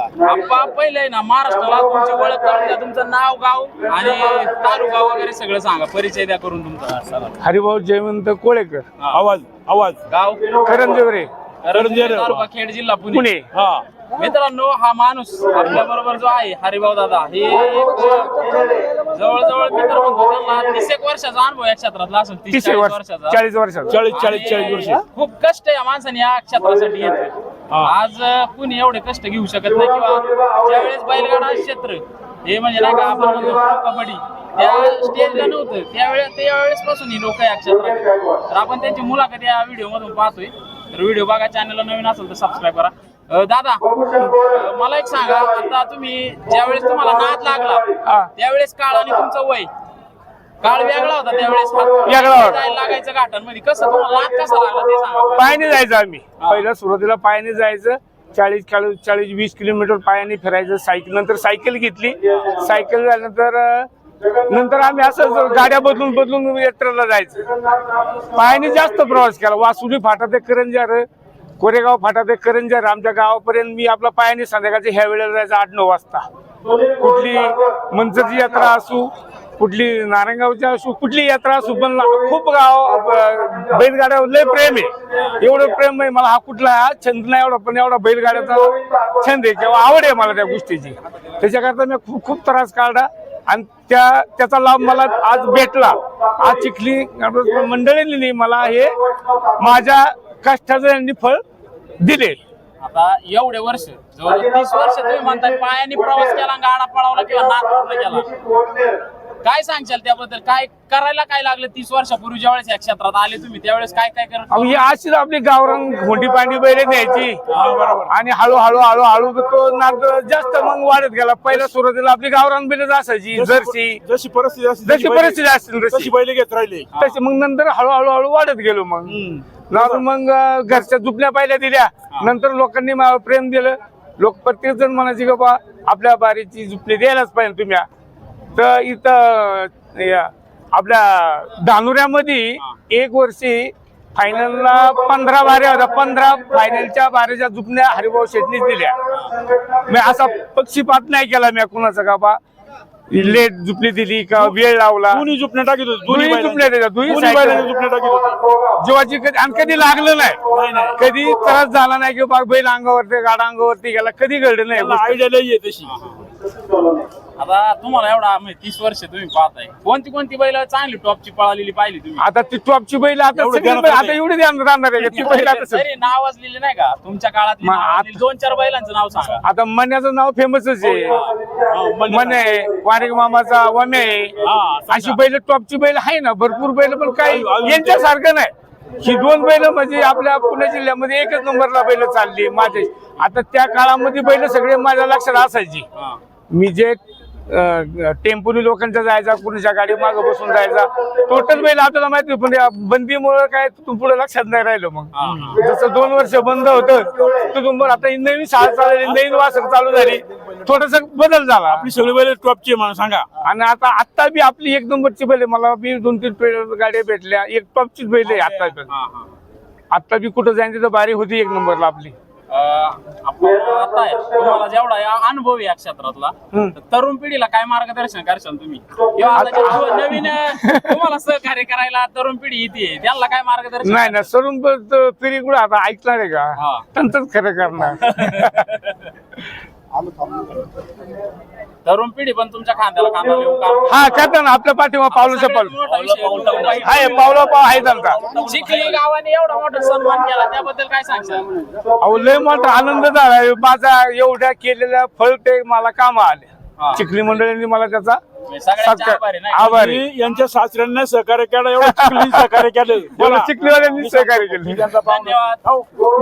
आप्पा पहिले ना महाराष्ट्राला तुमची ओळख करून द्या तुमचं नाव गाव आणि तालुका वगैरे सगळं सांगा. परिचय द्या करून तुमचा. हरिभाऊ जयवंत कोळेकर. आवाज आवाज. गाव? करंजवरे करंजी तालुका खेड जिल्हा पुणे. पुणे. हा. मित्रांनो हा माणूस आपल्या बरोबर जो आहे हरिभाऊ दादा हे एक जवळजवळ मित्र म्हणतो त्यांना तीस एक वर्षाचा अनुभव या क्षेत्रातला असेल तीस तीस चाळीस वर्ष. वर्षाचा. चाळीस वर्षाचा. चाळीस चाळीस चाळीस वर्ष. आणि खूप कष्ट या माणसाने या क्षेत्रासाठी घेतले आज कुणी एवढे कष्ट घेऊ शकत नाही किंवा ज्यावेळेस बैलगाडा क्षेत्र हे म्हणजे नाही का आपण म्हणतो कबड्डी त्या स्टेजला नव्हतं त्यावेळेस त्यावेळेस पासून ही लोक या क्षेत्रात. तर आपण त्यांची मुलाखत या व्हिडिओ मधून पाहतोय तर व्हिडिओ बघा चॅनलला नवीन असेल तर सबस्क्राईब करा दादा मला एक सांगा आता तुम्ही ज्यावेळेस तुम्हाला नाद. लागला त्यावेळेस काळ आणि तुमचं वय काळ वेगळा होता त्यावेळेस वेगळा होता. जायला लागायचं घाटांमध्ये कसं तुम्हाला कसा लागला ते सांगा. पायाने जायचं आम्ही. हा. पहिला सुरुवातीला पायाने जायचं. चाळीस चाळीस चाळीस वीस किलोमीटर पायाने फिरायचं. सायकल नंतर सायकल घेतली. सायकल झाल्यानंतर अं, नंतर आम्ही असं गाड्या बदलून बदलून यात्रेला जायचं. पायाने जास्त प्रवास केला. वासुडी फाटा ते करंजार कोरेगाव फाटा ते करंजार आमच्या गावापर्यंत मी आपला पायाने संध्याकाळच्या ह्या वेळेला जायचं आठ नऊ वाजता. कुठली मंचरची यात्रा असू कुठली नारायणगावच्या असू कुठली यात्रा असू पण खूप गाव बैलगाड्यावर लय प्रेम आहे. एवढं प्रेम आहे मला हा कुठला हा छंद नाही एवढा पण एवढा बैलगाड्याचा छंद आहे किंवा आवड आहे मला त्या गोष्टीची. त्याच्याकरता मी खूप खूप त्रास काढला. आणि त्या त्याचा लाभ मला आज भेटला. आज चिखली मंडळींनी मला हे माझ्या कष्टाचं यांनी फळ दिले. आता एवढे वर्ष जवळ तीस वर्ष तुम्ही म्हणताय पायाने प्रवास केला गाडा पळवला किंवा नाद पूर्ण केला. काय सांगशाल त्याबद्दल? काय करायला काय लागलं? तीस वर्षापूर्वी ज्यावेळेस या क्षेत्रात आले तुम्ही त्यावेळेस काय काय करत अहो, ही अशीच आपली गावरान घोंडी पांडी बैल न्यायची. आणि हळूहळू हळूहळू तो नाद जास्त मग वाढत गेला. पहिल्या सुरुवातीला आपली गावरान बैलच असायची जर्सी. जशी परिस्थिती असते जशी परिस्थिती असेल तशी तशी बैल घेत राहिले. तशी मग नंतर हळूहळू हळू वाढत गेलो मग. नंतर मग अं, घरच्या जुपण्या पहिल्या दिल्या. नंतर लोकांनी मला प्रेम दिलं. लोक प्रत्येक जण म्हणायचे की बा आपल्या बारीची जुपणी द्यायलाच पाहिजे तुम्ही. तर इथं या, आपल्या धानुऱ्यामध्ये एक वर्षी फायनलला पंधरा बाऱ्या होत्या पंधरा फायनलच्या बाऱ्याच्या जुपण्या हरिभाऊ शेटनीच दिल्या. मी असा पक्षीपात नाही केला मी कुणाचा का बा. लेट जुपली दिली का वेळ लावला. दोन्ही जुपण्या टाकीत होते. दोन्ही. जुपण्या त्याच्या, दोन्ही दोन्ही टाकीत होते. जीवाची कधी आणि कधी लागलं नाही, नाही नाही. कधी त्रास झाला नाही की बा बैल अंगावरती गाडा अंगावरती गेला. कधी घडलं नाही. आयडिया लई आहे तशी. आता तुम्हाला एवढा म्हणजे तीस वर्ष तुम्ही पाहताय. कोणती कोणती बैल चांगली टॉपची पळालेली पाहिली तुम्ही? आता ती टॉपची बैल आता एवढं सगळी ध्यानात बैल- आता नाही. एवढी ध्यान राहणार आहे. का ती बैल आता सगळी- तरी नाव वाजलेले नाही का? तुमच्या काळात मग आता- दोन चार बैलांचं नाव सांगा. आता मन्याचं नाव फेमसच आहे. हा, मन- मन आहे वारिक मामाचा वम्या आहे. हा, समजा. अशी बैल टॉपची बैल आहे ना भरपूर बैल पण काही यांच्यासारखं नाही. ही दोन बैल म्हणजे आपल्या पुणे जिल्ह्यामध्ये एकच नंबरला बैल चालली माझे आता त्या काळामध्ये बैल सगळे माझ्या लक्षात असायची. हा. मी जे टेम्पोनी लोकांचा जायचा कुणाच्या गाडी मागे बसून जायचा. टोटल बैल आपल्याला माहिती पण बंदीमुळे काय पुढे लक्षात नाही राहिलं मग. जसं दोन वर्ष बंद होतं मग आता ही नवीन शाळा चालली नवीन वासर चालू झाली. थोडस बदल झाला. आपली सगळी बैल टॉपची मला सांगा. आणि आता आता बी आपली एक नंबरची बैल मला बी दोन तीन गाड्या भेटल्या. एक टॉपचीच बैल आहे आता पण. आता बी कुठं जायचं तिथं बारी होती एक नंबरला आपली. आता तुम्हाला जेवढा अनुभव या क्षेत्रातला तरुण पिढीला काय मार्गदर्शन करशाल तुम्ही? किंवा नवीन तुम्हाला सहकार्य करायला तरुण पिढी येते त्यांना काय मार्गदर्शन नाही ना सरून फिरी कुठं आता ऐकणार आहे हा. का त्यांचंच खरं करणार. तरुण पिढी पण तुमच्या खांद्याला खांदा लिहून काम. हा करता ना आपल्या पाठीमा पावलं पाऊल मोठा विषय. आहे पावला पाव आहे त्यांचा. चिखली गावाने एवढा मोठा सन्मान केला त्याबद्दल काय सांगशाल? अहो लय मोठा आनंद झाला. माझा एवढ्या केलेल्या फळ ते मला काम हा. आले चिखली मंडळींनी मला त्याचा सगळ्यांचे सत्कार- आभार यांच्या सासऱ्यांना सहकार्य केलं एवढं चिखलीने सहकार्य केलं. मला चिखलीवाल्यांनी सहकार्य केलं. धन्यवाद.